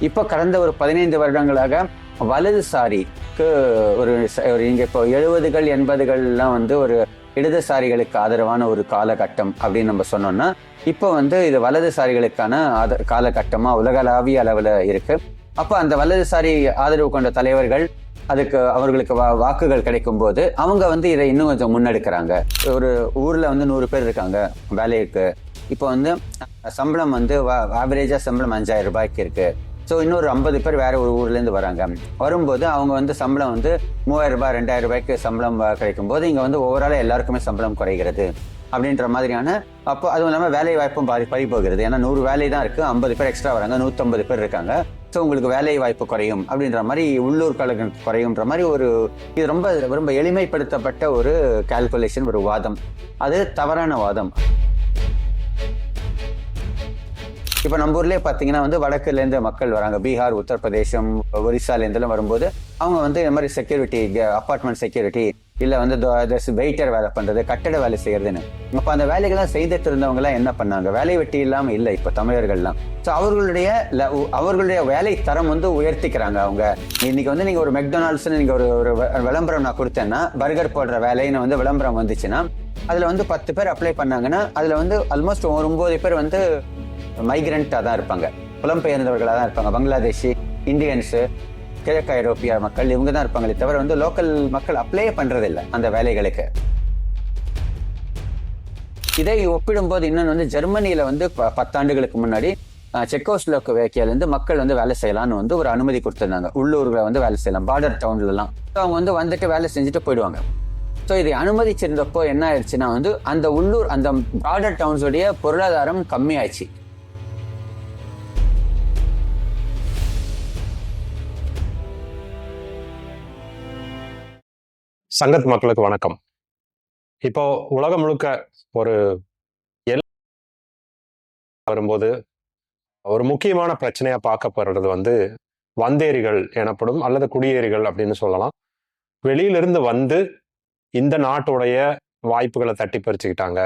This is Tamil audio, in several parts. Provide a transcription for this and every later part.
இப்போ கடந்த ஒரு பதினைந்து வருடங்களாக வலதுசாரிக்கு ஒரு ச- ஒரு இங்கே இப்போ எழுபதுகள் எண்பதுகள்லாம் வந்து ஒரு இடதுசாரிகளுக்கு ஆதரவான ஒரு காலகட்டம் அப்படின்னு நம்ம சொன்னோம்னா இப்போ வந்து இது வலதுசாரிகளுக்கான ஆத காலகட்டமாக உலகளாவிய அளவில் இருக்கு. அப்போ அந்த வலதுசாரி ஆதரவு கொண்ட தலைவர்கள் அதுக்கு அவர்களுக்கு வா வாக்குகள் கிடைக்கும் போது அவங்க வந்து இதை இன்னும் கொஞ்சம் முன்னெடுக்கிறாங்க. ஒரு ஊரில் வந்து நூறு பேர் இருக்காங்க வேலைக்கு. இப்போ வந்து சம்பளம் வந்து ஆவரேஜாக சம்பளம் அஞ்சாயிரம் ரூபாய்க்கு இருக்குது ஸோ இன்னொரு ஐம்பது பேர் வேறு ஒரு ஊர்லேருந்து வராங்க. வரும்போது அவங்க வந்து சம்பளம் வந்து மூவாயிரரூபா ரூபாய் ரெண்டாயிரம் ரூபாய்க்கு சம்பளம் கிடைக்கும் போது இங்கே வந்து ஓவராலாக எல்லாருக்குமே சம்பளம் குறைகிறது அப்படின்ற மாதிரியான அப்போ அதுவும் இல்லாமல் வேலை வாய்ப்பும் பாதி பறி போகிறது. ஏன்னா நூறு வேலை தான் இருக்குது ஐம்பது பேர் எக்ஸ்ட்ரா வராங்க நூற்றம்பது பேர் இருக்காங்க. ஸோ உங்களுக்கு வேலை வாய்ப்பு குறையும் அப்படின்ற மாதிரி உள்ளூர் கழகம் குறையும்ன்ற மாதிரி ஒரு இது ரொம்ப ரொம்ப எளிமைப்படுத்தப்பட்ட ஒரு கால்குலேஷன் ஒரு வாதம். அது தவறான வாதம். இப்போ நம்ம ஊர்லயே பார்த்தீங்கன்னா வந்து வடக்குலேருந்து மக்கள் வராங்க. பீகார் உத்தரப்பிரதேசம் ஒரிசாலேருந்துலாம் வரும்போது அவங்க வந்து இந்த மாதிரி செக்யூரிட்டி அப்பார்ட்மெண்ட் செக்யூரிட்டி இல்லை வந்து வெயிட்டர் வேலை பண்ணுறது கட்டட வேலை செய்யறதுன்னு. அப்போ அந்த வேலைகள்லாம் செய்துட்டு இருந்தவங்கலாம் என்ன பண்ணாங்க? வேலை வெட்டி இல்லாமல் இல்லை இப்போ தமிழர்கள்லாம். ஸோ அவர்களுடைய அவர்களுடைய வேலை தரம் வந்து உயர்த்திக்கிறாங்க அவங்க. இன்னைக்கு வந்து நீங்கள் ஒரு மெக்டொனால்ட்ஸ்னு நீங்கள் ஒரு ஒரு விளம்பரம் நான் கொடுத்தேன்னா பர்கர் போடுற வேலைன்னு வந்து விளம்பரம் வந்துச்சுன்னா அதில் வந்து பத்து பேர் அப்ளை பண்ணாங்கன்னா அதில் வந்து ஆல்மோஸ்ட் ஒரு ஒன்பது பேர் வந்து மைக்ரண்ட்டாக தான் இருப்பாங்க. புலம்பெயர்ந்தவர்களாக தான் இருப்பாங்க. பங்களாதேஷி இந்தியன்ஸு கிழக்கு ஐரோப்பிய மக்கள் இவங்க தான் இருப்பாங்களே தவிர வந்து லோக்கல் மக்கள் அப்ளை பண்ணுறதில்லை அந்த வேலைகளுக்கு. இதை ஒப்பிடும்போது இன்னொன்று வந்து ஜெர்மனியில் வந்து ப- பத்தாண்டுகளுக்கு முன்னாடி செக்கோஸ்லோவேக்கியாலேருந்து மக்கள் வந்து வேலை செய்யலாம்னு வந்து ஒரு அனுமதி கொடுத்துருந்தாங்க. உள்ளூர்களை வந்து வேலை செய்யலாம். பார்டர் டவுன்லலாம் ஸோ அவங்க வந்து வந்துட்டு வேலை செஞ்சுட்டு போயிடுவாங்க. ஸோ இதை அனுமதிச்சிருந்தப்போ என்ன ஆயிடுச்சுன்னா வந்து அந்த உள்ளூர் அந்த பார்டர் டவுன்ஸுடைய பொருளாதாரம் கம்மியாயிடுச்சு. சங்கத் மக்களுக்கு வணக்கம். இப்போ உலகம் முழுக்க ஒரு எல் வரும்போது ஒரு முக்கியமான பிரச்சனையா பார்க்கப்படுறது வந்து வந்தேரிகள் எனப்படும் அல்லது குடியேறிகள் அப்படின்னு சொல்லலாம். வெளியிலிருந்து வந்து இந்த நாட்டுடைய வாய்ப்புகளை தட்டி பறிச்சுக்கிட்டாங்க.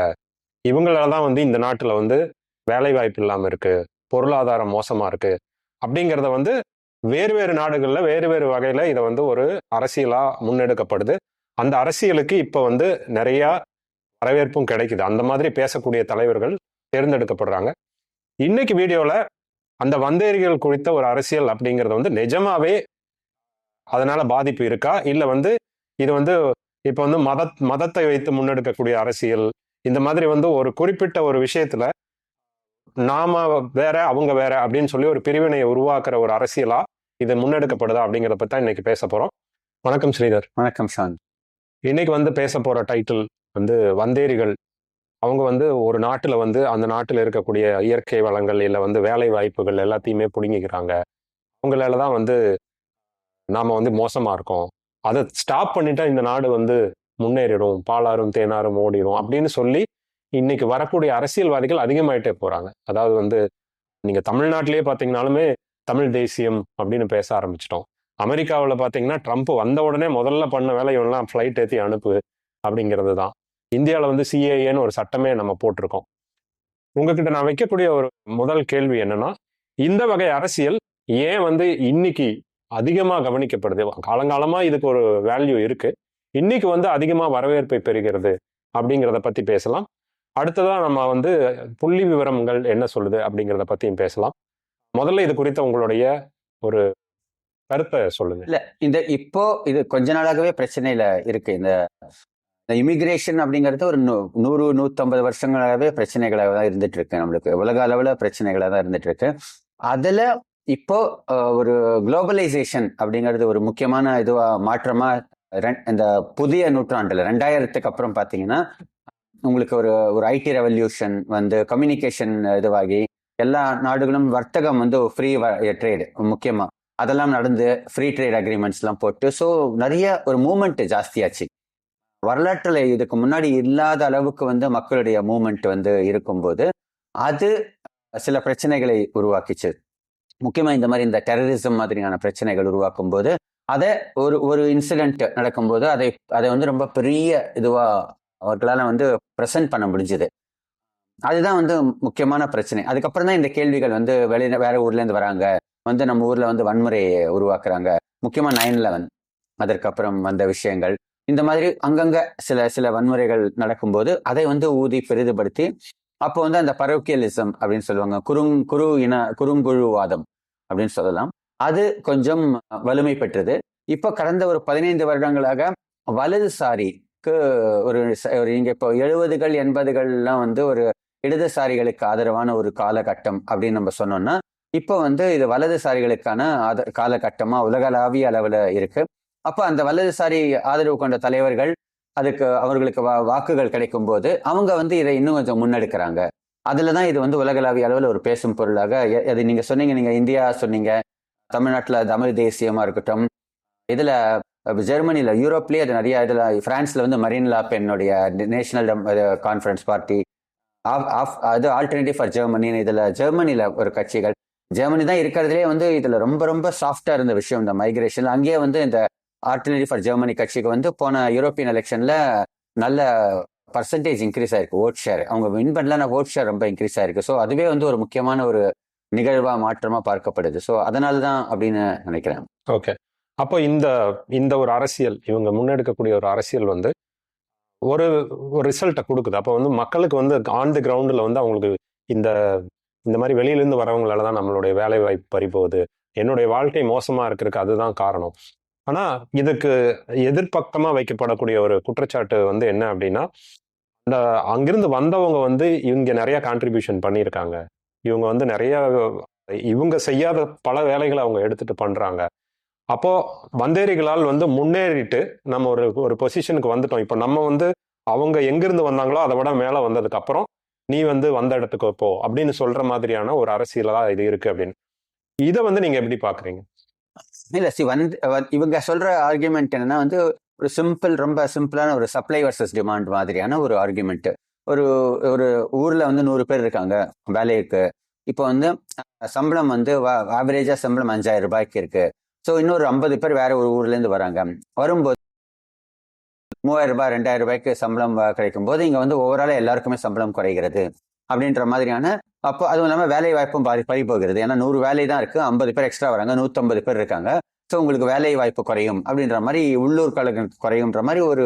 இவங்களால தான் வந்து இந்த நாட்டில் வந்து வேலை வாய்ப்பு இல்லாமல் இருக்கு பொருளாதாரம் மோசமா இருக்கு அப்படிங்கிறத வந்து வேறு வேறு நாடுகளில் வேறு வேறு வகையில் இதை வந்து ஒரு அரசியலாக முன்னெடுக்கப்படுது. அந்த அரசியலுக்கு இப்போ வந்து நிறையா வரவேற்பும் கிடைக்குது. அந்த மாதிரி பேசக்கூடிய தலைவர்கள் தேர்ந்தெடுக்கப்படுறாங்க. இன்னைக்கு வீடியோவில் அந்த வந்தேரிகள் குறித்த ஒரு அரசியல் அப்படிங்கிறது வந்து நிஜமாவே அதனால பாதிப்பு இருக்கா? இல்லை வந்து இது வந்து இப்போ வந்து மத மதத்தை வைத்து முன்னெடுக்கக்கூடிய அரசியல் இந்த மாதிரி வந்து ஒரு குறிப்பிட்ட ஒரு விஷயத்துல நாம வேற அவங்க வேற அப்படின்னு சொல்லி ஒரு பிரிவினையை உருவாக்குற ஒரு அரசியலா இது முன்னெடுக்கப்படுதா அப்படிங்கிறத பத்தி தான் இன்னைக்கு பேச போறோம். வணக்கம் ஸ்ரீதர். வணக்கம் சாந்த். இன்னைக்கு வந்து பேச போகிற டைட்டில் வந்து வந்தேரிகள். அவங்க வந்து ஒரு நாட்டில் வந்து அந்த நாட்டில் இருக்கக்கூடிய இயற்கை வளங்கள் இல்லை வந்து வேலை வாய்ப்புகள் எல்லாத்தையுமே பிடுங்கிக்கிறாங்க. அவங்களால தான் வந்து நாம் வந்து மோசமாக இருக்கோம். அதை ஸ்டாப் பண்ணிட்டா இந்த நாடு வந்து முன்னேறிடும் பாலாரும் தேனாரும் ஓடிடும் அப்படின்னு சொல்லி இன்னைக்கு வரக்கூடிய அரசியல்வாதிகள் அதிகமாயிட்டே போகிறாங்க அதாவது வந்து நீங்கள் தமிழ்நாட்டிலேயே பார்த்தீங்கனாலுமே தமிழ் தேசியம் அப்படின்னு பேச ஆரம்பிச்சிட்டோம். அமெரிக்காவில் பார்த்தீங்கன்னா ட்ரம்ப் வந்த உடனே முதல்ல பண்ண வேலை இவனெலாம் ஃப்ளைட் ஏற்றி அனுப்பு அப்படிங்கிறது தான். இந்தியாவில் வந்து சிஏஏன்னு ஒரு சட்டமே நம்ம போட்டிருக்கோம். உங்ககிட்ட நான் வைக்கக்கூடிய ஒரு முதல் கேள்வி என்னன்னா இந்த வகை அரசியல் ஏன் வந்து இன்னைக்கு அதிகமாக கவனிக்கப்படுது? காலங்காலமாக இதுக்கு ஒரு வேல்யூ இருக்கு. இன்னைக்கு வந்து அதிகமாக வரவேற்பை பெறுகிறது அப்படிங்கிறத பற்றி பேசலாம். அடுத்ததாக நம்ம வந்து புள்ளி விவரங்கள் என்ன சொல்லுது அப்படிங்கிறத பற்றியும் பேசலாம். முதல்ல இது குறித்த உங்களுடைய ஒரு கருத்தை சொல்லுங்க. இல்ல இந்த இப்போ இது கொஞ்ச நாளாகவே பிரச்சனையில இருக்கு. இந்த இந்த இமிகிரேஷன் அப்படிங்கிறது ஒரு நூ- நூறு நூத்தம்பது வருஷங்களாகவே பிரச்சனைகளாக தான் இருந்துட்டு இருக்கு நம்மளுக்கு. உலக அளவுல பிரச்சனைகளாக தான் இருந்துட்டு இருக்கு அதுல இப்போ ஒரு குளோபலைசேஷன் அப்படிங்கிறது ஒரு முக்கியமான இதுவா மாற்றமா ரெண்- இந்த புதிய நூற்றாண்டுல ரெண்டாயிரத்துக்கு அப்புறம் பாத்தீங்கன்னா உங்களுக்கு ஒரு ஒரு ஐடி ரெவல்யூஷன் வந்து கம்யூனிகேஷன் இதுவாகி எல்லா நாடுகளும் வர்த்தகம் வந்து ஃப்ரீ ட்ரேடு முக்கியமா. அதெல்லாம் நடந்து ஃப்ரீ ட்ரேட் அக்ரிமெண்ட்ஸ்லாம் போட்டு ஸோ நிறைய ஒரு மூமெண்ட் ஜாஸ்தியாச்சு. வரலாற்றில் இதுக்கு முன்னாடி இல்லாத அளவுக்கு வந்து மக்களுடைய மூமெண்ட் வந்து இருக்கும்போது அது சில பிரச்சனைகளை உருவாக்கிச்சு. முக்கியமாக இந்த மாதிரி இந்த டெரரிசம் மாதிரியான பிரச்சனைகள் உருவாக்கும் போது அதை ஒரு ஒரு இன்சிடென்ட் நடக்கும்போது அதை அதை வந்து ரொம்ப பெரிய இதுவாக அவர்களால் வந்து ப்ரெசென்ட் பண்ண முடிஞ்சுது. அதுதான் வந்து முக்கியமான பிரச்சனை. அதுக்கப்புறம் தான் இந்த கேள்விகள் வந்து வெளியில வேற ஊர்லேருந்து வராங்க. வந்து நம்ம ஊர்ல வந்து வன்முறையை உருவாக்குறாங்க. முக்கியமா நைன் லெவன் அதற்கப்புறம் வந்த விஷயங்கள். இந்த மாதிரி அங்கங்க சில சில வன்முறைகள் நடக்கும்போது அதை வந்து ஊதி பெரிதுபடுத்தி அப்போ வந்து அந்த பரோக்கியலிசம் அப்படின்னு சொல்லுவாங்க. குறுங் குரு இன குறுங்குழுவாதம் அப்படின்னு சொல்லலாம். அது கொஞ்சம் வலிமை பெற்றது. இப்போ கடந்த ஒரு பதினைந்து வருடங்களாக வலதுசாரிக்கு ஒரு ஒரு இங்க இப்போ எழுபதுகள் எண்பதுகள்லாம் வந்து ஒரு இடதுசாரிகளுக்கு ஆதரவான ஒரு காலகட்டம் அப்படின்னு நம்ம சொன்னோம்னா இப்போ வந்து இது வலதுசாரிகளுக்கான ஆத காலகட்டமாக உலகளாவிய அளவில் இருக்கு. அப்போ அந்த வலதுசாரி ஆதரவு கொண்ட தலைவர்கள் அதுக்கு அவர்களுக்கு வா- வாக்குகள் கிடைக்கும் போது அவங்க வந்து இதை இன்னும் கொஞ்சம் முன்னெடுக்கிறாங்க. அதில் தான் இது வந்து உலகளாவிய அளவில் ஒரு பேசும் பொருளாக அது நீங்கள் சொன்னீங்க நீங்கள் இந்தியா சொன்னீங்க தமிழ்நாட்டில் தமிழ் தேசியமாக இருக்கட்டும் இதில் ஜெர்மனியில் யூரோப்லேயே அது நிறைய இதில் ஃப்ரான்ஸில் வந்து மரீன் லாப்பென்னுடைய நேஷனல் கான்ஃபரன்ஸ் பார்ட்டி அது ஆல்டர்னேட்டிவ் ஃபார் ஜெர்மனின்னு இதில் ஜெர்மனியில் ஒரு கட்சிகள் ஜெர்மனி தான் இருக்கிறதுலே வந்து இதுல ரொம்ப ரொம்ப சாஃப்டா இருந்த விஷயம் இந்த மைக்ரேஷன் அங்கேயே வந்து இந்த ஆர்டினரி ஃபார் ஜெர்மனி கட்சிக்கு வந்து போன யூரோப்பியன் எலெக்ஷன்ல நல்ல பர்சன்டேஜ் இன்க்ரீஸ் ஆயிருக்கு ஓட் ஷேர் அவங்க வின் பண்ணலன்னா ஓட் ஷேர் ரொம்ப இன்க்ரீஸ் ஆயிருக்கு. ஸோ அதுவே வந்து ஒரு முக்கியமான ஒரு நிகழ்வா மாற்றமா பார்க்கப்படுது. ஸோ அதனால தான் அப்படின்னு நினைக்கிறேன். ஓகே அப்போ இந்த இந்த ஒரு அரசியல் இவங்க முன்னெடுக்கக்கூடிய ஒரு அரசியல் வந்து ஒரு ஒரு ரிசல்ட்டை கொடுக்குது. அப்போ வந்து மக்களுக்கு வந்து ஆன் தி கிரவுண்டில் வந்து அவங்களுக்கு இந்த இந்த மாதிரி வெளியிலேருந்து வரவங்களால தான் நம்மளுடைய வேலை வாய்ப்பு பறிபோகுது. என்னுடைய வாழ்க்கை மோசமாக இருக்கிறதுக்கு அதுதான் காரணம். ஆனால் இதுக்கு எதிர்பக்கமாக வைக்கப்படக்கூடிய ஒரு குற்றச்சாட்டு வந்து என்ன அப்படின்னா இந்த அங்கிருந்து வந்தவங்க வந்து இவங்க நிறைய கான்ட்ரிபியூஷன் பண்ணியிருக்காங்க. இவங்க வந்து நிறைய இவங்க செய்யாத பல வேலைகளை அவங்க எடுத்துட்டு பண்றாங்க. அப்போ வந்தேரிகளால் வந்து முன்னேறிட்டு நம்ம ஒரு ஒரு பொசிஷனுக்கு வந்துட்டோம். இப்போ நம்ம வந்து அவங்க எங்கிருந்து வந்தாங்களோ அதை விட மேலே வந்ததுக்கு அப்புறம் நீ வந்து வந்த இடத்துக்கு போ அப்படின்னு சொல்ற மாதிரியான ஒரு அரசியலா இது இருக்கு அப்படின்னு. இதை வந்து நீங்க எப்படி பாக்குறீங்க? இல்ல சி வந்து இவங்க சொல்ற ஆர்குமெண்ட் என்னன்னா வந்து ஒரு சிம்பிள் ரொம்ப சிம்பிளான ஒரு சப்ளை வர்சஸ் டிமாண்ட் மாதிரியான ஒரு ஆர்குமெண்ட் ஒரு ஒரு ஊர்ல வந்து நூறு பேர் இருக்காங்க வேலைக்கு. இப்போ வந்து சம்பளம் வந்து ஆவரேஜா சம்பளம் அஞ்சாயிரம் ரூபாய்க்கு இருக்கு. ஸோ இன்னொரு ஐம்பது பேர் வேற ஒரு ஊர்ல இருந்து வராங்க. வரும்போது மூவாயிரம் ரூபாய் ரெண்டாயிரம் ரூபாய்க்கு சம்பளம் கிடைக்கும் போது இங்க வந்து ஓவரால எல்லாருக்குமே சம்பளம் குறைகிறது அப்படின்ற மாதிரியான அப்போ அதுவும் இல்லாமல் வேலை வாய்ப்பும் பாதி பறி போகிறது. ஏன்னா நூறு வேலை தான் இருக்கு ஐம்பது பேர் எக்ஸ்ட்ரா வராங்க நூத்தம்பது பேர் இருக்காங்க. ஸோ உங்களுக்கு வேலை வாய்ப்பு குறையும் அப்படின்ற மாதிரி உள்ளூர் கழகம் குறையும்ன்ற மாதிரி ஒரு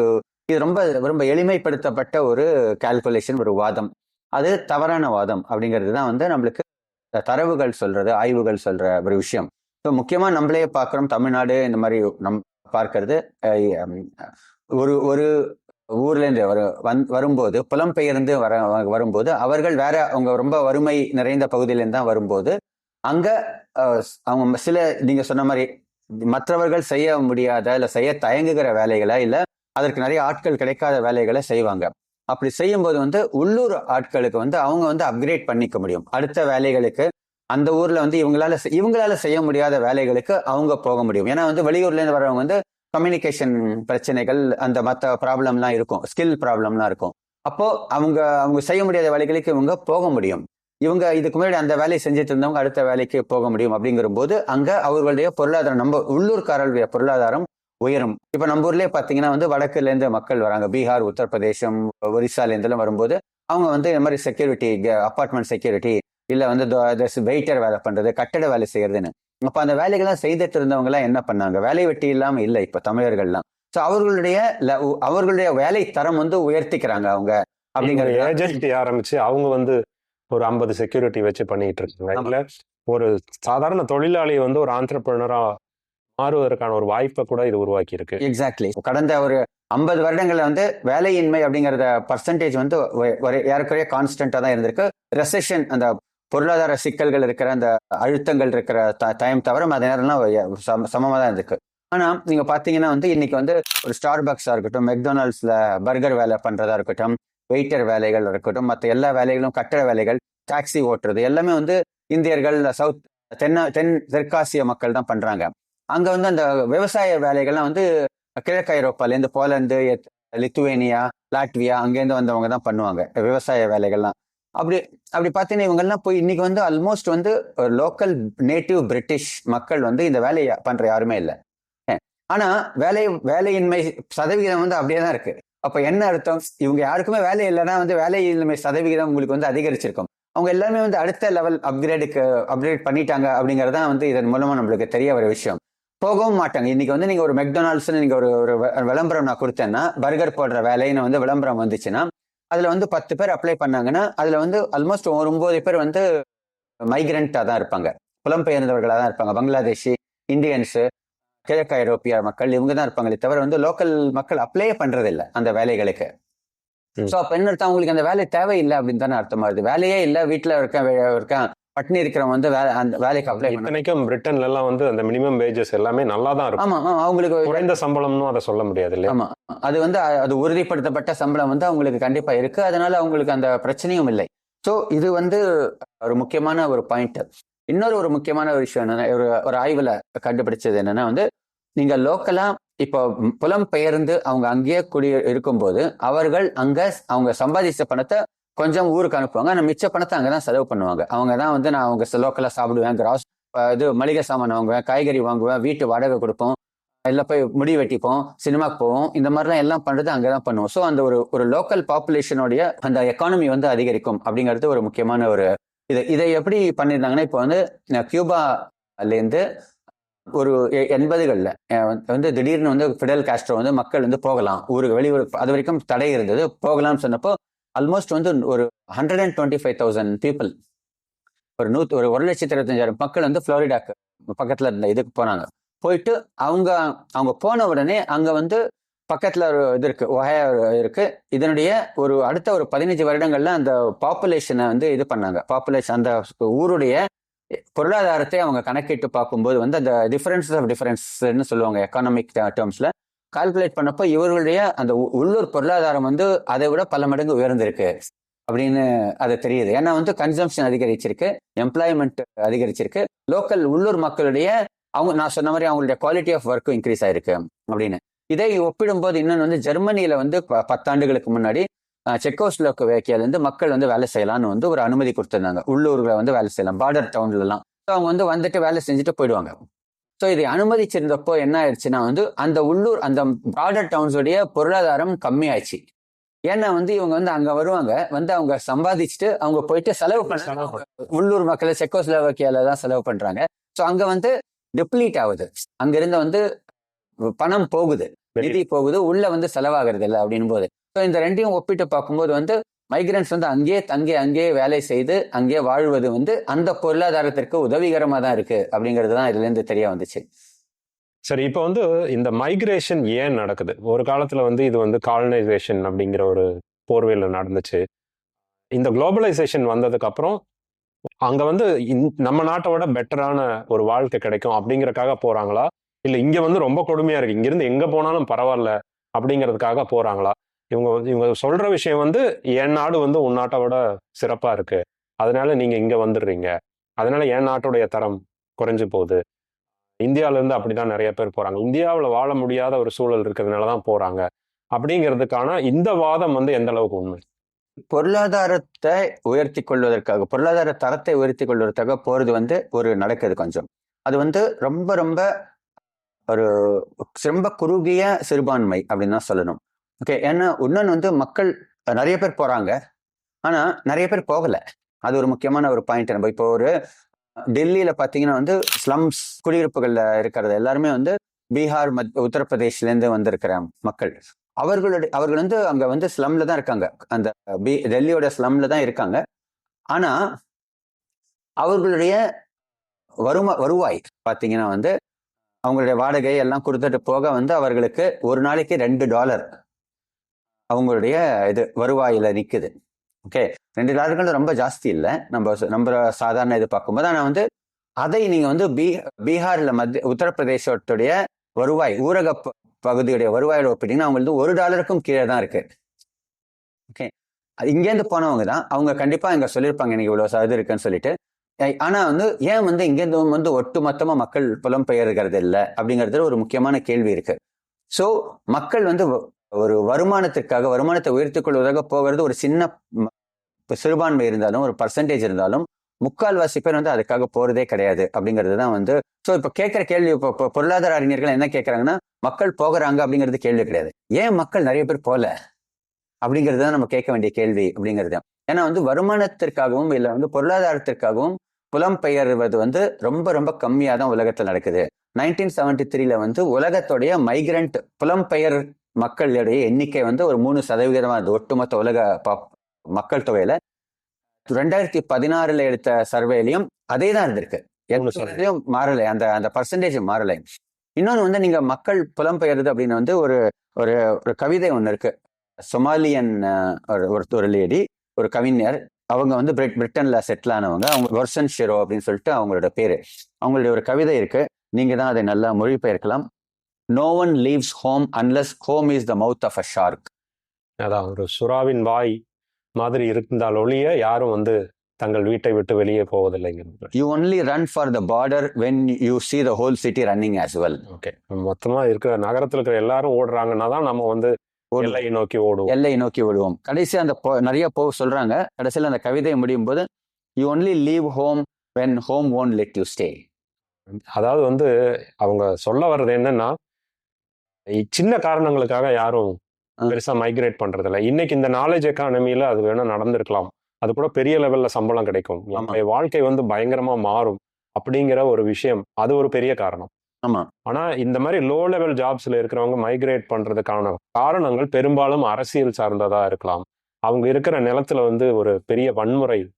இது ரொம்ப ரொம்ப எளிமைப்படுத்தப்பட்ட ஒரு கால்குலேஷன் ஒரு வாதம். அது தவறான வாதம் அப்படிங்கிறது தான் வந்து நம்மளுக்கு தரவுகள் சொல்றது ஆய்வுகள் சொல்ற ஒரு விஷயம். ஸோ முக்கியமா நம்மளே பார்க்குறோம் தமிழ்நாடு இந்த மாதிரி நம் பார்க்கறது ஒரு ஒரு ஊர்லேருந்து வர வந் வரும்போது புலம்பெயர்ந்து வர வரும்போது அவர்கள் வேற அவங்க ரொம்ப வறுமை நிறைந்த பகுதியிலேருந்து தான் வரும்போது அங்கே அவங்க சில நீங்கள் சொன்ன மாதிரி மற்றவர்கள் செய்ய முடியாத இல்லை செய்ய தயங்குகிற வேலைகளை இல்லை அதற்கு நிறைய ஆட்கள் கிடைக்காத வேலைகளை செய்வாங்க. அப்படி செய்யும்போது வந்து உள்ளூர் ஆட்களுக்கு வந்து அவங்க வந்து அப்கிரேட் பண்ணிக்க முடியும். அடுத்த வேலைகளுக்கு அந்த ஊர்ல வந்து இவங்களால இவங்களால செய்ய முடியாத வேலைகளுக்கு அவங்க போக முடியும். ஏன்னா வந்து வெளியூர்ல இருந்து வரவங்க வந்து கம்யூனிகேஷன் பிரச்சனைகள் அந்த மற்ற ப்ராப்ளம்லாம் இருக்கும். ஸ்கில் ப்ராப்ளம்லாம் இருக்கும். அப்போ அவங்க அவங்க செய்ய முடியாத வேலைகளுக்கு இவங்க போக முடியும். இவங்க இதுக்கு முன்னாடி அந்த வேலையை செஞ்சுட்டு இருந்தவங்க அடுத்த வேலைக்கு போக முடியும் அப்படிங்கிற போது அங்க அவர்களுடைய பொருளாதாரம் நம்ம உள்ளூர்காரர்களுடைய பொருளாதாரம் உயரும். இப்ப நம்ம ஊர்லயே பாத்தீங்கன்னா வந்து வடக்குல இருந்து மக்கள் வராங்க. பீகார் உத்தரப்பிரதேசம் ஒரிசால இருந்தெல்லாம் வரும்போது அவங்க வந்து இந்த மாதிரி செக்யூரிட்டி அப்பார்ட்மெண்ட் செக்யூரிட்டி இல்ல வந்து வெயிட்டர் வேலை பண்றது கட்டட வேலை செய்யறதுன்னு. அப்ப அந்த வேலைகள்லாம் செய்துட்டு இருந்தவங்க எல்லாம் என்ன பண்ணாங்க? வேலை வெட்டி இல்லாம இல்லை இப்ப தமிழர்கள்லாம். ஸோ அவர்களுடைய அவர்களுடைய வேலை தரம் வந்து உயர்த்திக்கிறாங்க அவங்க அப்படிங்கிற ஏஜென்சி ஆரம்பிச்சு அவங்க வந்து ஒரு ஐம்பது செக்யூரிட்டி வச்சு பண்ணிட்டு இருக்காங்க இல்ல ஒரு சாதாரண தொழிலாளி வந்து ஒரு ஆண்டர்பிரினரா மாறுவதற்கான ஒரு வாய்ப்பை கூட இது உருவாக்கி இருக்கு எக்ஸாக்ட்லி கடந்த ஒரு ஐம்பது வருடங்கள்ல வந்து வேலையின்மை அப்படிங்கறத பர்சன்டேஜ் வந்து ஒரு ஏறக்குறைய கான்ஸ்டன்டா தான் இருந்திருக்கு. ரெசெஷன் அந்த பொருளாதார சிக்கல்கள் இருக்கிற அந்த அழுத்தங்கள் இருக்கிற த டைம் தவிர மற்ற நேரம்லாம் சம- சமமா தான் இருக்கு. ஆனா நீங்க பாத்தீங்கன்னா வந்து இன்னைக்கு வந்து ஒரு ஸ்டார் பாக்ஸாக இருக்கட்டும் மெக்டொனால்ட்ஸ்ல பர்கர் வேலை பண்றதா இருக்கட்டும் வெயிட்டர் வேலைகள் இருக்கட்டும் மற்ற எல்லா வேலைகளும் கட்டட வேலைகள் டாக்ஸி ஓட்டுறது எல்லாமே வந்து இந்தியர்கள் சவுத் தென்ன தென் தெற்காசிய மக்கள் தான் பண்றாங்க. அங்க வந்து அந்த விவசாய வேலைகள்லாம் வந்து கிழக்கு ஐரோப்பாலேருந்து போலந்து லித்துவேனியா லாட்வியா அங்கேருந்து வந்தவங்க தான் பண்ணுவாங்க விவசாய வேலைகள்லாம். அப்படி அப்படி பார்த்தீங்கன்னா இவங்கெல்லாம் போய் இன்னைக்கு வந்து ஆல்மோஸ்ட் வந்து லோக்கல் நேட்டிவ் பிரிட்டிஷ் மக்கள் வந்து இந்த வேலையை பண்ற யாருமே இல்லை. ஆனா வேலை வேலையின்மை சதவிகிதம் வந்து அப்படியே தான் இருக்கு. அப்ப என்ன அர்த்தம்? இவங்க யாருக்குமே வேலை இல்லைன்னா வந்து வேலையின்மை சதவிகிதம் உங்களுக்கு வந்து அதிகரிச்சிருக்கும். அவங்க எல்லாமே வந்து அடுத்த லெவல் அப்கிரேடுக்கு அப்கிரேட் பண்ணிட்டாங்க அப்படிங்கறதான் வந்து இதன் மூலமா நம்மளுக்கு தெரிய வர விஷயம். போகவும் மாட்டாங்க. இன்னைக்கு வந்து நீங்க ஒரு மெக்டொனால்ட்ஸ் நீங்க ஒரு ஒரு விளம்பரம் நான் கொடுத்தேன்னா பர்கர் போடுற வேலைன்னு வந்து விளம்பரம் வந்துச்சுன்னா அதுல வந்து பத்து பேர் அப்ளை பண்ணாங்கன்னா அதுல வந்து ஆல்மோஸ்ட் ஒரு ஒன்பது பேர் வந்து மைக்ரண்டா தான் இருப்பாங்க. புலம்பெயர்ந்தவர்களாக தான் இருப்பாங்க. பங்களாதேஷி இந்தியன்ஸு கிழக்கு ஐரோப்பிய மக்கள் இவங்க தான் இருப்பாங்களே தவிர வந்து லோக்கல் மக்கள் அப்ளை பண்றது இல்ல அந்த வேலைகளுக்கு. ஸோ அப்ப என்ன அவங்களுக்கு அந்த வேலை தேவையில்லை அப்படின்னு தானே அர்த்தமா வருது. வேலையே இல்லை. வீட்டுல இருக்க இருக்கான் பட்டினி இருக்கிறவன் வந்து வே- அந்த வேலைக்கு அப்ளை இத்தனைக்கும் பிரிட்டன்ல எல்லாம் வந்து அந்த மினிமம் வேஜஸ் எல்லாமே நல்லா தான் இருக்கும். ஆமா அவங்களுக்கு குறைந்த சம்பளம்னு அதை சொல்ல முடியாது இல்லையா? ஆமா அது வந்து அது உறுதிப்படுத்தப்பட்ட சம்பளம் வந்து அவங்களுக்கு கண்டிப்பா இருக்கு. அதனால அவங்களுக்கு அந்த பிரச்சனையும் இல்லை. ஸோ இது வந்து ஒரு முக்கியமான ஒரு பாயிண்ட் இன்னொரு ஒரு முக்கியமான ஒரு விஷயம் என்னன்னா ஒரு ஒரு ஆய்வுல கண்டுபிடிச்சது என்னன்னா வந்து நீங்க லோக்கலா இப்போ புலம்பெயர்ந்து அவங்க அங்கேயே குடி இருக்கும்போது அவர்கள் அங்க அவங்க சம்பாதிச்ச பணத்தை கொஞ்சம் ஊருக்கு அனுப்புவாங்க. ஆனால் மிச்ச பணத்தை அங்கதான் செலவு பண்ணுவாங்க. அவங்க தான் வந்து நான் அவங்க லோக்கலாக சாப்பிடுவேன் கிராஸ் இது மளிகை சாமான் வாங்குவேன் காய்கறி வாங்குவேன் வீட்டு வாடகை கொடுப்போம் எல்லாம் போய் முடி வெட்டிப்போம் சினிமாக்கு போவோம் இந்த மாதிரிலாம் எல்லாம் பண்ணுறது அங்கே தான் பண்ணுவோம். ஸோ அந்த ஒரு ஒரு லோக்கல் பாப்புலேஷனுடைய அந்த எக்கானமி வந்து அதிகரிக்கும் அப்படிங்கிறது ஒரு முக்கியமான ஒரு இது. இதை எப்படி பண்ணியிருந்தாங்கன்னா இப்போ வந்து கியூபாலேருந்து ஒரு எ- வந்து திடீர்னு வந்து ஃபிடல் காஸ்ட்ரோ வந்து மக்கள் வந்து போகலாம். ஊருக்கு வெளியூர் அது வரைக்கும் தடை இருந்தது. போகலாம்னு சொன்னப்போ ஆல்மோஸ்ட் வந்து ஒரு hundred and twenty five thousand people ஒரு நூத்தி ஒரு ஒரு லட்சத்தி இருபத்தஞ்சாயிரம் மக்கள் வந்து ஃப்ளோரிடாக்கு பக்கத்தில் இருந்த இதுக்கு போனாங்க. போயிட்டு அவங்க அவங்க போன உடனே அங்கே வந்து பக்கத்தில் ஒரு இது இருக்கு ஒஹாயோ இருக்கு. இதனுடைய ஒரு அடுத்த ஒரு பதினஞ்சு வருடங்கள்ல அந்த பாப்புலேஷனை வந்து இது பண்ணாங்க. பாப்புலேஷன் அந்த ஊருடைய பொருளாதாரத்தை அவங்க கணக்கிட்டு பார்க்கும்போது வந்து அந்த டிஃபரன்ஸ் ஆஃப் டிஃபரன்ஸ்ன்னு சொல்லுவாங்க எக்கானமிக் டேர்ம்ஸ்ல கால்குலேட் பண்ணப்போ இவர்களுடைய அந்த உள்ளூர் பொருளாதாரம் வந்து அதை விட பல மடங்கு உயர்ந்திருக்கு அப்படின்னு அது தெரியுது. ஏன்னா வந்து கன்சம்ஷன் அதிகரிச்சிருக்கு எம்ப்ளாய்மெண்ட் அதிகரிச்சிருக்கு லோக்கல் உள்ளூர் மக்களுடைய அவங்க நான் சொன்ன மாதிரி அவங்களுடைய குவாலிட்டி ஆஃப் ஒர்க்கும் இன்க்ரீஸ் ஆயிருக்கு அப்படின்னு. இதை ஒப்பிடும்போது இன்னொன்று வந்து ஜெர்மனியில வந்து ப- பத்தாண்டுகளுக்கு முன்னாடி செக்கோஸ்லோவேக்கியால இருந்து மக்கள் வந்து வேலை செய்யலாம்னு வந்து ஒரு அனுமதி கொடுத்துருந்தாங்க. உள்ளூர்களை வந்து வேலை செய்யலாம் பார்டர் டவுன்ல எல்லாம் அவங்க வந்து வந்துட்டு வேலை செஞ்சுட்டு போயிடுவாங்க. ஸோ இதை அனுமதிச்சிருந்தப்போ என்ன ஆயிடுச்சுன்னா வந்து அந்த உள்ளூர் அந்த பார்டர் டவுன்ஸுடைய பொருளாதாரம் கம்மியாயிடுச்சு. ஏன்னா வந்து இவங்க வந்து அங்க வருவாங்க. வந்து அவங்க சம்பாதிச்சுட்டு அவங்க போயிட்டு செலவு பண்ண உள்ளூர் மக்களை செக்கோஸ்லோவேக்கியால தான் செலவு பண்றாங்க. ஸோ அங்க வந்து டிப்ளீட் ஆகுது. அங்க இருந்து வந்து பணம் போகுது. நிதி போகுது. உள்ள வந்து செலவாகிறது இல்லை அப்படின் போது ஸோ இந்த ரெண்டையும் ஒப்பிட்டு பார்க்கும்போது வந்து மைக்ரன்ஸ் வந்து அங்கேயே தங்கி அங்கேயே வேலை செய்து அங்கேயே வாழ்வது வந்து அந்த பொருளாதாரத்திற்கு உதவிகரமாக தான் இருக்கு அப்படிங்கிறது தான் இதுலேருந்து தெரிய வந்துச்சு. சரி இப்போ வந்து இந்த மைக்ரேஷன் ஏன் நடக்குது? ஒரு காலத்துல வந்து இது வந்து காலனைசேஷன் அப்படிங்கிற ஒரு போர்வையில் நடந்துச்சு. இந்த குளோபலைசேஷன் வந்ததுக்கு அப்புறம் அங்க வந்து நம்ம நாட்டை விட பெட்டரான ஒரு வாழ்க்கை கிடைக்கும் அப்படிங்கறக்காக போறாங்களா? இல்ல இங்க வந்து ரொம்ப கொடுமையா இருக்கு. இங்கிருந்து எங்க போனாலும் பரவாயில்ல அப்படிங்கிறதுக்காக போறாங்களா? இவங்க வந்து- இவங்க சொல்ற விஷயம் வந்து என் நாடு வந்து உன் நாட்டோட சிறப்பா இருக்கு. அதனால நீங்க இங்க வந்துடுறீங்க. அதனால என் நாட்டுடைய தரம் குறைஞ்சு போகுது. இந்தியாவிலேருந்து அப்படிதான் நிறைய பேர் போறாங்க. இந்தியாவில் வாழ முடியாத ஒரு சூழல் இருக்கிறதுனால தான் போறாங்க. அப்படிங்கிறதுக்கான இந்த வாதம் வந்து எந்த அளவுக்கு உண்மை? பொருளாதாரத்தை உயர்த்தி கொள்வதற்காக பொருளாதார தரத்தை உயர்த்தி கொள்வதற்காக போறது வந்து ஒரு நடக்குது கொஞ்சம். அது வந்து ரொம்ப ரொம்ப ஒரு ரொம்ப குறுகிய சிறுபான்மை அப்படின்னு தான் சொல்லணும். ஓகே ஏன்னா இன்னொன்று வந்து மக்கள் நிறைய பேர் போகிறாங்க ஆனால் நிறைய பேர் போகலை. அது ஒரு முக்கியமான ஒரு பாயிண்ட் நம்ம இப்போ ஒரு டெல்லியில் பார்த்தீங்கன்னா வந்து ஸ்லம்ஸ் குடியிருப்புகளில் இருக்கிறது எல்லாருமே வந்து பீகார் மத் உத்தரப்பிரதேஷ்லேருந்து வந்திருக்கிற மக்கள். அவர்களுடைய அவர்கள் வந்து அங்கே வந்து ஸ்லம்ல தான் இருக்காங்க. அந்த பி டெல்லியோட ஸ்லம்ல தான் இருக்காங்க. ஆனால் அவர்களுடைய வருமா வருவாய் பார்த்தீங்கன்னா வந்து அவங்களுடைய வாடகை எல்லாம் கொடுத்துட்டு போக வந்து அவர்களுக்கு ஒரு நாளைக்கு ரெண்டு டாலர். அவங்களுடைய இது வருவாயில் நிற்குது ஓகே ரெண்டு டாலர்கள் ரொம்ப ஜாஸ்தி இல்லை. நம்ம நம்ம சாதாரண இது பார்க்கும்போது ஆனால் வந்து அதை நீங்கள் வந்து பீ பீகாரில் மத்திய உத்தரப்பிரதேசத்துடைய வருவாய் ஊரக ப- பகுதியுடைய வருவாயோட ஒப்பிட்டீங்கன்னா அவங்களுக்கு ஒரு டாலருக்கும் கீழே தான் இருக்கு. ஓகே இங்கேருந்து போனவங்க தான். அவங்க கண்டிப்பாக இங்கே சொல்லியிருப்பாங்க எனக்கு இவ்வளோ இது இருக்குன்னு சொல்லிட்டு. ஆனால் வந்து ஏன் வந்து இங்கேருந்து வந்து ஒட்டு மொத்தமாக மக்கள் புலம்பெயர்கிறது இல்லை அப்படிங்கிறது ஒரு முக்கியமான கேள்வி இருக்கு. ஸோ மக்கள் வந்து ஒரு வருமானத்திற்காக வருமானத்தை உயர்த்திக் கொள்வதாக போகிறது ஒரு சின்ன சிறுபான்மை இருந்தாலும் ஒரு பர்சன்டேஜ் இருந்தாலும் முக்கால்வாசி பேர் வந்து அதுக்காக போறதே கிடையாது அப்படிங்கிறது தான் வந்து ஸோ இப்போ கேட்குற கேள்வி இப்போ பொருளாதார அறிஞர்கள் என்ன கேட்குறாங்கன்னா மக்கள் போகிறாங்க அப்படிங்கிறது கேள்வி கிடையாது. ஏன் மக்கள் நிறைய பேர் போல? அப்படிங்கிறது தான் நம்ம கேட்க வேண்டிய கேள்வி அப்படிங்கிறது ஏன்னா வந்து வருமானத்திற்காகவும் இல்லை வந்து பொருளாதாரத்திற்காகவும் புலம்பெயர்வது வந்து ரொம்ப ரொம்ப கம்மியாக தான் உலகத்தில் நடக்குது. நைன்டீன் செவன்டி த்ரீல வந்து உலகத்துடைய மைக்ரண்ட் புலம்பெயர் மக்களுடைய எண்ணிக்கை வந்து ஒரு மூணு சதவிகிதமாக இருந்தது. ஒட்டுமொத்த உலக மக்கள் தொகையில. ரெண்டாயிரத்தி பதினாறுல எடுத்த சர்வேலையும் அதே தான் இருந்திருக்கு. எதுவும் மாறலை. அந்த அந்த பர்சன்டேஜ் மாறலை. இன்னொன்று வந்து நீங்க மக்கள் புலம்பெயர்றது அப்படின்னு வந்து ஒரு ஒரு ஒரு கவிதை ஒன்று இருக்கு. சொமாலியன் ஒரு- ஒரு லேடி ஒரு கவிஞர். அவங்க வந்து பிரிட் பிரிட்டன்ல செட்டில் ஆனவங்க. அவங்க வர்சன் ஷெரோ அப்படின்னு சொல்லிட்டு அவங்களோட பேரு. அவங்களுடைய ஒரு கவிதை இருக்கு. நீங்க தான் அதை நல்லா மொழிபெயர்க்கலாம். No one leaves home unless home is the mouth of a shark அதான் ஒரு சுறாவின் வாய் மாதிரி இருந்தால் ஒழிய யாரும் வந்து தங்கள் வீட்டை விட்டு வெளியே போவதில்லைங்கிறது you only run for the border when you see the whole city running as well okay மொத்தமா இருக்கிற நகரத்துல இருக்கிற எல்லாரும் ஓடுறாங்கன்னா தான் நம்ம வந்து ஓடுவோம். எல்லையை நோக்கி ஓடுவோம். எல்லை நோக்கி விடுவோம் கடைசி அந்த நிறைய போ சொல்றாங்க. கடைசியில் அந்த கவிதை முடியும் போது you only leave home when home won't let you stay அதாவது வந்து அவங்க சொல்ல வர்றது என்னன்னா சின்ன காரணங்களுக்காக யாரும். பெருசா மைக்ரேட் பண்றது இல்ல இன்னைக்கு இந்த நாலேஜ் எக்கானமில அது வேணா நடந்திருக்கலாம். அது கூட பெரிய லெவல்ல சம்பளம் கிடைக்கும். நம்முடைய வாழ்க்கை வந்து பயங்கரமா மாறும் அப்படிங்கிற ஒரு விஷயம். அது ஒரு பெரிய காரணம். ஆமா. ஆனா இந்த மாதிரி லோ லெவல் ஜாப்ஸ்ல இருக்கிறவங்க மைக்ரேட் பண்றதுக்கான காரணங்கள் பெரும்பாலும் அரசியல் சார்ந்ததா இருக்கலாம். அவங்க இருக்கிற நிலத்துல வந்து ஒரு பெரிய வன்முறை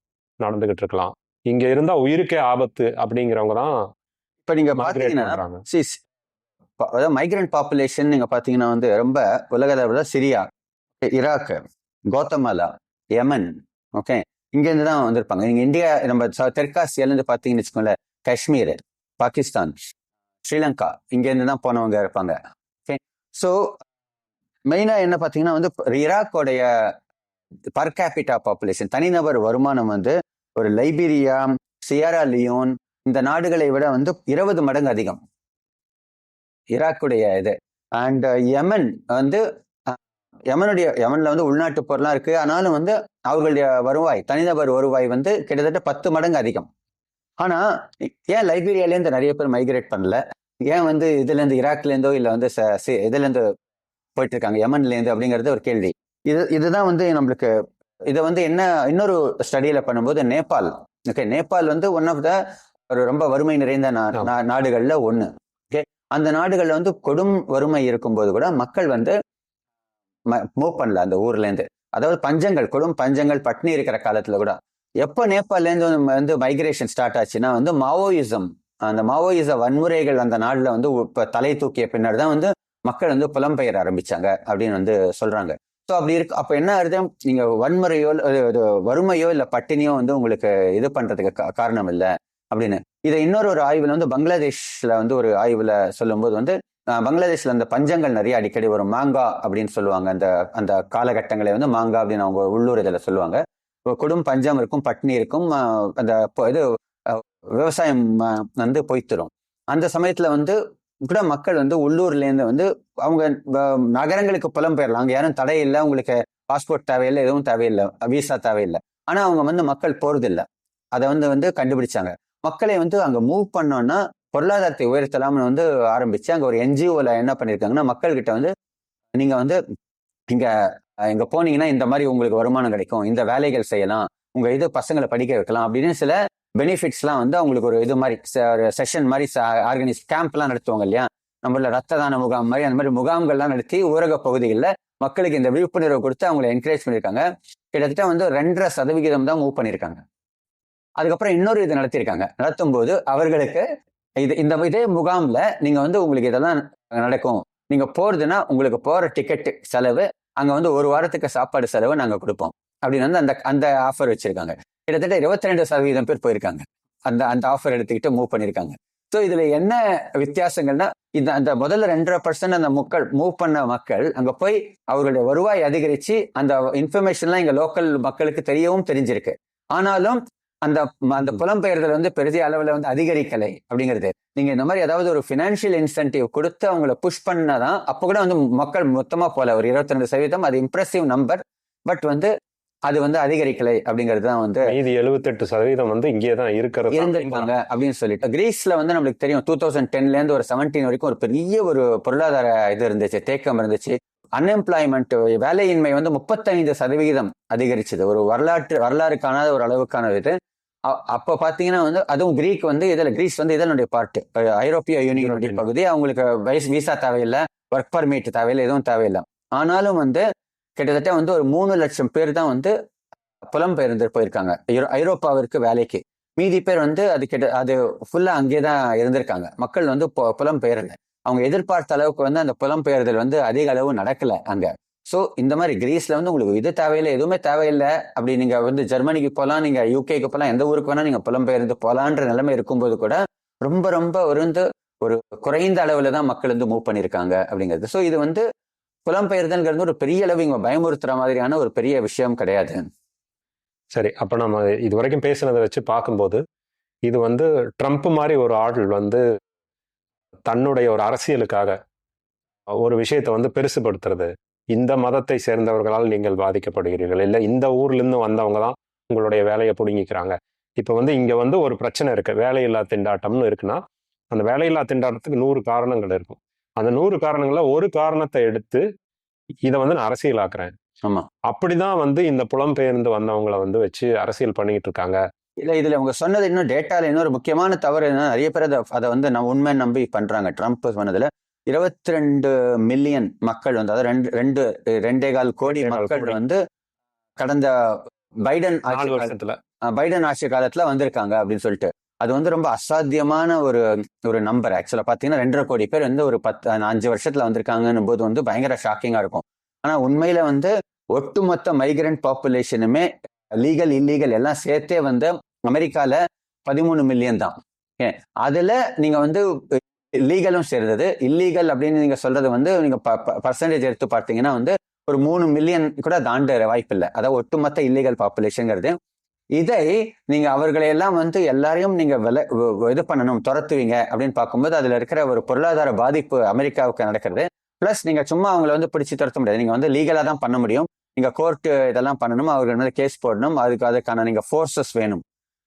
நடந்துகிட்டு இருக்கலாம். இங்க இருந்தா உயிருக்கே ஆபத்து அப்படிங்கிறவங்க தான் இப்ப நீங்க அதாவது மைக்ரண்ட் பாப்புலேஷன் நீங்க பார்த்தீங்கன்னா வந்து ரொம்ப உலக அளவில் Syria Iraq Guatemala Yemen okay இங்கேருந்து தான் வந்திருப்பாங்க. நீங்க இந்தியா நம்ம தெற்காசியாலேருந்து தெற்காசியால இருந்து வச்சுக்கோங்களேன் காஷ்மீர் பாகிஸ்தான் ஸ்ரீலங்கா இங்கேருந்து தான் போனவங்க இருப்பாங்க. ஓகே ஸோ மெயினா என்ன பாத்தீங்கன்னா வந்து ஈராக்கோடைய பர் கேபிட்டா பாப்புலேஷன் தனிநபர் வருமானம் வந்து ஒரு லைபீரியா சியரா லியோன் இந்த நாடுகளை விட வந்து இருபது மடங்கு அதிகம். ஈராக்குடைய இது. அண்ட் யமன் வந்து அஹ், யமனுடைய யமன்ல வந்து உள்நாட்டு பொருளாம் இருக்கு. ஆனாலும் வந்து அவர்களுடைய வருவாய் தனிநபர் வருவாய் வந்து கிட்டத்தட்ட பத்து மடங்கு அதிகம். ஆனா ஏன் லைபீரியால இருந்து நிறைய பேர் மைக்ரேட் பண்ணல? ஏன் வந்து இதுல இருந்து ஈராக்ல இருந்தோ இல்ல வந்து ச- சி- இதுல இருந்து போயிட்டு இருக்காங்க யமன்ல இருந்து அப்படிங்கிறது ஒரு கேள்வி. இது இதுதான் வந்து நம்மளுக்கு இதை வந்து என்ன இன்னொரு ஸ்டடியில பண்ணும்போது நேபாள். ஓகே நேபாள் வந்து ஒன் ஆஃப் த ஒரு ரொம்ப வறுமை நிறைந்த நாடுகள்ல ஓகே அந்த நாடுகள்ல வந்து கொடும் வறுமை இருக்கும்போது கூட மக்கள் வந்து மூவ் பண்ணல அந்த ஊர்ல இருந்து அதாவது பஞ்சங்கள் கொடும் பஞ்சங்கள் பட்னி இருக்கிற காலத்துல கூட. எப்போ நேபாள்ல இருந்து வந்து- மைக்ரேஷன் ஸ்டார்ட் ஆச்சுன்னா வந்து மாவோயிசம் அந்த மாவோயிச வன்முறைகள் அந்த நாட்டில் வந்து இப்போ தலை தூக்கிய பின்னாடி தான் வந்து மக்கள் வந்து புலம்பெயர ஆரம்பிச்சாங்க அப்படின்னு வந்து சொல்றாங்க. ஸோ அப்படி இருக்கு அப்போ என்ன ஆகுது? நீங்க வன்முறையோ இது வறுமையோ இல்லை பட்டினியோ வந்து உங்களுக்கு இது பண்றதுக்கு காரணம் இல்லை அப்படின்னு. இதை இன்னொரு ஒரு ஆய்வில் வந்து பங்களாதேஷ்ல வந்து ஒரு ஆய்வில் சொல்லும்போது வந்து பங்களாதேஷில் பங்களாதேஷ்ல அந்த பஞ்சங்கள் நிறைய அடிக்கடி வரும். மாங்கா அப்படின்னு சொல்லுவாங்க. அந்த அந்த காலகட்டங்களை வந்து மாங்கா அப்படின்னு அவங்க உள்ளூர் இதில் சொல்லுவாங்க கொடும் பஞ்சம் இருக்கும் பட்னி இருக்கும். அந்த இது விவசாயம் வந்து பொய்த்துரும். அந்த சமயத்துல வந்து கூட மக்கள் வந்து உள்ளூர்ல இருந்து வந்து அவங்க நகரங்களுக்கு புலம்பெயரலாம். அங்க யாரும் தடை இல்லை. உங்களுக்கு பாஸ்போர்ட் தேவையில்லை எதுவும் தேவையில்லை. விசா தேவையில்லை. ஆனா அவங்க வந்து மக்கள் போறதில்லை. அதை வந்து வந்து கண்டுபிடிச்சாங்க. மக்களை வந்து அங்க மூவ் பண்ணோம்னா பொருளாதாரத்தை உயர்த்தலாம்னு வந்து ஆரம்பிச்சு அங்க ஒரு என்ஜிஓல என்ன பண்ணிருக்காங்கன்னா மக்கள்கிட்ட வந்து நீங்க வந்து இங்க இங்கே இங்க போனீங்கன்னா இந்த மாதிரி உங்களுக்கு வருமானம் கிடைக்கும். இந்த வேலைகள் செய்யலாம். உங்க இது பசங்களை படிக்க வைக்கலாம் அப்படின்னு சில பெனிஃபிட்ஸ்லாம் வந்து அவங்களுக்கு ஒரு இது மாதிரி ஒரு செஷன் மாதிரி ஆர்கனைஸ் கேம்ப்லாம் நடத்துவாங்க இல்லையா? நம்மள ரத்த தான முகாம் மாதிரி அந்த மாதிரி முகாம்கள்லாம் நடத்தி ஊரக பகுதிகளில் மக்களுக்கு இந்த விழிப்புணர்வு கொடுத்து அவங்களை என்கரேஜ் பண்ணியிருக்காங்க. கிட்டத்தட்ட வந்து ரெண்டரை சதவிகிதம் தான் மூவ் பண்ணியிருக்காங்க. அதுக்கப்புறம் இன்னொரு இது நடத்தியிருக்காங்க. நடத்தும் போது அவர்களுக்கு இது இந்த இதே முகாம்ல நீங்க வந்து உங்களுக்கு இதெல்லாம் நடக்கும். நீங்க போறதுன்னா உங்களுக்கு போற டிக்கெட் செலவு அங்க வந்து ஒரு வாரத்துக்கு சாப்பாடு செலவு நாங்க கொடுப்போம். அப்படின்னு வந்து அந்த அந்த ஆஃபர் வச்சிருக்காங்க. கிட்டத்தட்ட இருபத்தி ரெண்டு சதவீதம் பேர் போயிருக்காங்க. அந்த அந்த ஆஃபர் எடுத்துக்கிட்டு மூவ் பண்ணியிருக்காங்க. ஸோ இதுல என்ன வித்தியாசங்கள்னா இந்த அந்த முதல்ல ரெண்டரை பர்சன்ட் அந்த மக்கள் மூவ் பண்ண மக்கள் அங்க போய் அவர்களுடைய வருவாய் அதிகரிச்சு அந்த இன்ஃபர்மேஷன்லாம் இங்க லோக்கல் மக்களுக்கு தெரியவும் தெரிஞ்சிருக்கு. ஆனாலும் அந்த அந்த புலம்பெயர்தல் வந்து பெரிய அளவுல வந்து அதிகரிக்கலை அப்படிங்கிறது. நீங்க இந்த மாதிரி ஏதாவது ஒரு ஃபினான்ஷியல் இன்சென்டிவ் கொடுத்து அவங்கள புஷ் பண்ணாதான் அப்போ கூட வந்து மக்கள் மொத்தமா போல ஒரு இருபத்தி ரெண்டு சதவீதம். அது இம்ப்ரெசிவ் நம்பர் பட் வந்து அது வந்து அதிகரிக்கலை அப்படிங்கிறது தான் வந்து மீதி எழுபத்தெட்டு சதவீதம் வந்து இங்கே தான் இருக்கிறது இருந்திருக்காங்க அப்படின்னு சொல்லிட்டு. கிரீஸ்ல வந்து நம்மளுக்கு தெரியும். டூ தௌசண்ட் டென்ல இருந்து ஒரு செவன்டீன் வரைக்கும் ஒரு பெரிய ஒரு பொருளாதார இது இருந்துச்சு. தேக்கம் இருந்துச்சு. அன்எம்ப்ளாய்மெண்ட் வேலையின்மை வந்து முப்பத்தைந்து சதவிகிதம் அதிகரிச்சது. ஒரு வரலாற்று வரலாறு காணாத ஒரு அளவுக்கான இது. அப்போ பார்த்தீங்கன்னா வந்து அதுவும் கிரீக் வந்து இதில் கிரீஸ் வந்து இதனுடைய பார்ட் ஐரோப்பிய யூனியனுடைய. பகுதி அவங்களுக்கு வயசு விசா தேவையில்லை ஒர்க் பர்மிட் தேவையில்லை எதுவும் தேவையில்லை. ஆனாலும் வந்து கிட்டத்தட்ட வந்து ஒரு மூணு லட்சம் பேர் தான் வந்து புலம்பெயர்ந்து போயிருக்காங்க. ஐரோ- ஐரோப்பாவிற்கு வேலைக்கு. மீதி பேர் வந்து அது கிட்ட அது ஃபுல்லா அங்கே தான் இருந்திருக்காங்க. மக்கள் வந்து பு- புலம்பெயரல. அவங்க எதிர்பார்த்த அளவுக்கு வந்து அந்த புலம்பெயர்தல் வந்து அதிக அளவு நடக்கல அங்க. ஸோ இந்த மாதிரி கிரீஸ்ல வந்து உங்களுக்கு இது தேவையில்லை எதுவுமே தேவையில்லை அப்படி நீங்க வந்து ஜெர்மனிக்கு போகலாம் நீங்க யூகேக்கு போகலாம் எந்த ஊருக்கு வேணா நீங்க புலம்பெயர்ந்து போகலான்ற நிலைமை இருக்கும்போது கூட ரொம்ப ரொம்ப ஒரு வந்து ஒரு குறைந்த அளவுல தான் மக்கள் வந்து மூவ் பண்ணியிருக்காங்க அப்படிங்கிறது. ஸோ இது வந்து புலம்பெயர்தல்ங்கிறது ஒரு பெரிய அளவு இங்க பயமுறுத்துற மாதிரியான ஒரு பெரிய விஷயம் கிடையாது. சரி அப்போ நம்ம இது வரைக்கும் பேசுனதை வச்சு பார்க்கும்போது இது வந்து ட்ரம்ப் மாதிரி ஒரு ஆள் வந்து தன்னுடைய ஒரு அரசியலுக்காக ஒரு விஷயத்தை வந்து பெருசுபடுத்துறது. இந்த மதத்தை சேர்ந்தவர்களால் நீங்கள் பாதிக்கப்படுகிறீர்கள். இல்லை இந்த ஊர்ல இருந்து வந்தவங்க தான் உங்களுடைய வேலையை பிடுங்கிக்கிறாங்க. இப்போ வந்து இங்க வந்து ஒரு பிரச்சனை இருக்கு. வேலையில்லா திண்டாட்டம்னு இருக்குன்னா அந்த வேலையில்லா திண்டாட்டத்துக்கு நூறு காரணங்கள் இருக்கும். அந்த நூறு காரணங்கள்ல ஒரு காரணத்தை எடுத்து இதை வந்து நான் அரசியலாக்குறேன். ஆமா. அப்படிதான் வந்து இந்த புலம்பெயர்ந்து வந்தவங்களை வந்து வச்சு அரசியல் பண்ணிட்டு இருக்காங்க. இல்ல இதுல அவங்க சொன்னது இன்னும் டேட்டால இன்னொரு முக்கியமான தவறு என்ன நிறைய பேர் அதை அதை வந்து நான் உண்மை நம்பி பண்றாங்க. ட்ரம்ப் சொன்னதுல இருபத்தி ரெண்டு மில்லியன் மக்கள் வந்து அதாவது ரெண்டு ரெண்டு ரெண்டே கால் கோடி மக்கள். வந்து கடந்த பைடன் ஆட்சி பைடன் ஆட்சி காலத்துல வந்திருக்காங்க அப்படின்னு சொல்லிட்டு. அது வந்து ரொம்ப அசாத்தியமான ஒரு ஒரு நம்பர் ஆக்சுவலா பாத்தீங்கன்னா ரெண்டரை கோடி பேர் வந்து ஒரு பத்து அஞ்சு வருஷத்துல வந்திருக்காங்கன்னும் போது வந்து பயங்கர ஷாக்கிங்கா இருக்கும். ஆனா உண்மையில வந்து ஒட்டுமொத்த மைக்ரண்ட் பாப்புலேஷனுமே லீகல் இல்லீகல் எல்லாம் சேர்த்தே வந்து அமெரிக்கால பதிமூணு மில்லியன் தான். அதில் அதுல நீங்க வந்து லீகலும் சேர்ந்தது. இல்லீகல் அப்படின்னு நீங்க சொல்றது வந்து நீங்க பர்சன்டேஜ் எடுத்து பார்த்தீங்கன்னா வந்து ஒரு மூணு மில்லியன் கூட தாண்ட வாய்ப்பில்லை அதாவது ஒட்டுமொத்த இல்லீகல் பாப்புலேஷனுங்கிறது இதை நீங்க அவர்களையெல்லாம் வந்து எல்லாரையும் நீங்க வில இது பண்ணணும் துரத்துவீங்க அப்படின்னு பார்க்கும்போது அதுல இருக்கிற ஒரு பொருளாதார பாதிப்பு அமெரிக்காவுக்கு நடக்கிறது. பிளஸ் நீங்க சும்மா அவங்கள வந்து பிடிச்சி துரத்த முடியாது. நீங்க வந்து லீகலா தான் பண்ண முடியும். நீங்க கோர்ட்டு இதெல்லாம் பண்ணணும் அவர்கள் மேல கேஸ் போடணும் அதுக்கு அதுக்கான நீங்க ஃபோர்ஸஸ் வேணும்.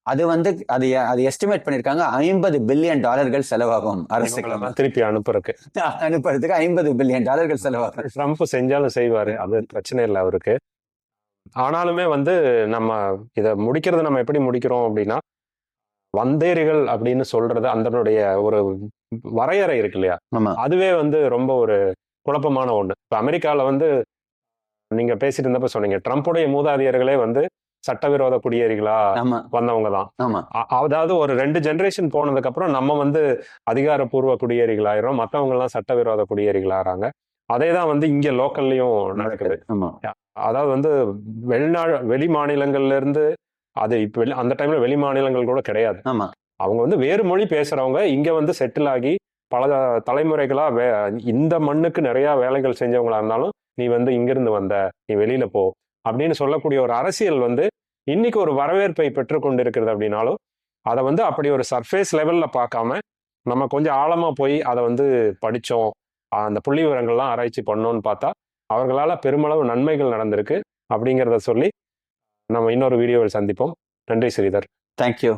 அது வந்து அது அது எஸ்டிமேட் பண்ணிருக்காங்க ஐம்பது பில்லியன் டாலர்கள் செலவாகும் அரசுக்கு. திருப்பி அனுப்புறதுக்கு. அனுப்புறதுக்கு ஐம்பது பில்லியன் டாலர்கள் செலவாகும். ட்ரம்ப் செஞ்சாலும் செய்வாரு அது பிரச்சனை இல்லை அவருக்கு. ஆனாலுமே வந்து நம்ம இதை முடிக்கிறது நம்ம எப்படி முடிக்கிறோம் அப்படின்னா வந்தேரிகள் அப்படின்னு சொல்றது அதனுடைய ஒரு வரையறை இருக்கு இல்லையா? அதுவே வந்து ரொம்ப ஒரு குழப்பமான ஒண்ணு. இப்ப அமெரிக்கால வந்து நீங்க பேசிட்டு இருந்தப்ப சொன்னீங்க. ட்ரம்ப்புடைய மூதாதையர்களே வந்து சட்டவிரோத குடியேறிகளா வந்தவங்க தான் அதாவது ஒரு ரெண்டு ஜெனரேஷன் போனதுக்கு அப்புறம் நம்ம வந்து அதிகாரப்பூர்வ குடியேறிகளாயிரும் மத்தவங்க எல்லாம் சட்டவிரோத குடியேறிகளாறாங்க. அதே தான் வந்து இங்க லோக்கல்லையும் நடக்குது. ஆமா. அதாவது வந்து வெளிநாடு வெளி மாநிலங்கள்ல இருந்து அது இப்ப அந்த டைம்ல வெளி மாநிலங்கள் கூட கிடையாது. ஆமா. அவங்க வந்து வேறு மொழி பேசுறவங்க இங்க வந்து செட்டில் ஆகி பல தலைமுறைகளா வே இந்த மண்ணுக்கு நிறைய வேலைகள் செஞ்சவங்களா இருந்தாலும் நீ வந்து இங்கிருந்து வந்த நீ வெளியில போ அப்படின்னு சொல்லக்கூடிய ஒரு அரசியல் வந்து இன்னைக்கு ஒரு வரவேற்பை பெற்றுக்கொண்டு இருக்கிறது அப்படின்னாலும் அதை வந்து அப்படி ஒரு சர்ஃபேஸ் லெவல்ல பார்க்காம நம்ம கொஞ்சம் ஆழமா போய் அதை வந்து படித்தோம். அந்த புள்ளி விவரங்கள்லாம் ஆராய்ச்சி பண்ணோம்னு பார்த்தா அவர்களால் பெருமளவு நன்மைகள் நடந்திருக்கு அப்படிங்கிறத சொல்லி நம்ம இன்னொரு வீடியோவில் சந்திப்போம். நன்றி ஸ்ரீதர். தேங்க்யூ